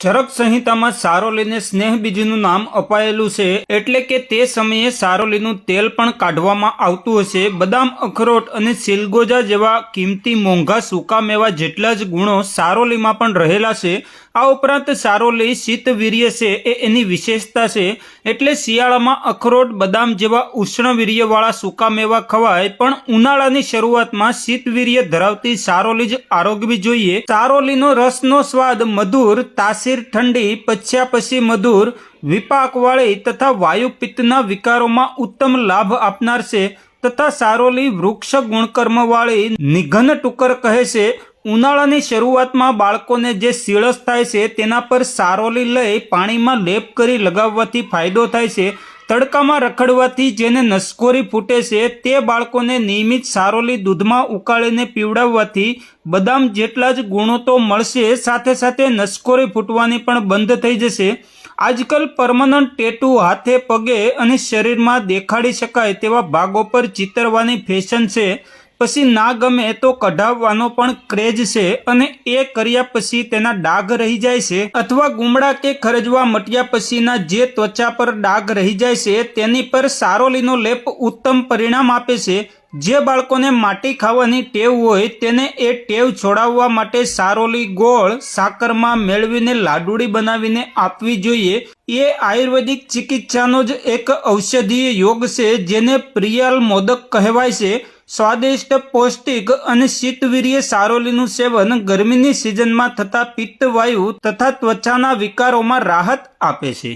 ચરક સંહિતામાં સારોલીને સ્નેહ બીજનું નામ અપાયેલું છે, એટલે કે તે સમયે સારોલીનું તેલ પણ કાઢવામાં આવતું હશે. બદામ, અખરોટ અને સિલગોજા જેવા કિંમતી મોંઘા સૂકા મેવા જેટલા જ ગુણો સારોલીમાં પણ રહેલા છે. આ ઉપરાંત સારોલી શીતવીર્ય છે એ એની વિશેષતા છે. એટલે શિયાળામાં અખરોટ, બદામ જેવા ઉષ્ણવીર્યવાળા સૂકા મેવા ખવાય, પણ ઉનાળાની શરૂઆતમાં શીતવીર્ય ધરાવતી સારોલી જ આરોગવી જોઈએ. સારોલીનો રસનો સ્વાદ મધુર, તાસીર ઠંડી પચ્યા પછી મધુર, વિપાકવાળી તથા વાયુપિત્તના વિકારોમાં ઉત્તમ લાભ આપનાર છે. તથા સારોલી વૃક્ષ ગુણકર્મવાળી નિઘન ટુકર કહે છે. ઉનાળાની શરૂઆતમાં બાળકોને જે સીળસ થાય છે તેના પર સારોલી લઈ પાણીમાં લેપ કરી લગાવવાથી ફાયદો થાય છે. તડકામાં રખડવાથી જેને નસકોરી ફૂટે છે તે બાળકોને નિયમિત સારોલી દૂધમાં ઉકાળીને પીવડાવવાથી બદામ જેટલા જ ગુણો તો મળશે, સાથે સાથે નસકોરી ફૂટવાની પણ બંધ થઈ જશે. આજકાલ પરમનન્ટ ટેટુ હાથે, પગે અને શરીરમાં દેખાડી શકાય તેવા ભાગો પર ચિતરવાની ફેશન છે. પછી ના ગમે તો કઢાવવાનો પણ ક્રેઝ છે અને એ કર્યા પછી તેના ડાઘ રહી જાય છે અથવા ગુમડા કે ખરજવા મટ્યા પછીના જે ત્વચા પર ડાઘ રહી જાય છે તેની પર સારોલીનો લેપ ઉત્તમ પરિણામ આપે છે. જે બાળકોને માટી ખાવાની ટેવ હોય તેને એ ટેવ છોડાવવા માટે સારોલી ગોળ સાકરમાં મેળવીને લાડુડી બનાવીને આપવી જોઈએ. એ આયુર્વેદિક ચિકિત્સાનો જ એક ઔષધીય યોગ છે જેને પ્રિયલ મોદક કહેવાય છે. સ્વાદિષ્ટ, પૌષ્ટિક અને શીતવીર્ય સારોલીનું સેવન ગરમીની સિઝનમાં થતા પિત્તવાયુ તથા ત્વચાના વિકારોમાં રાહત આપે છે.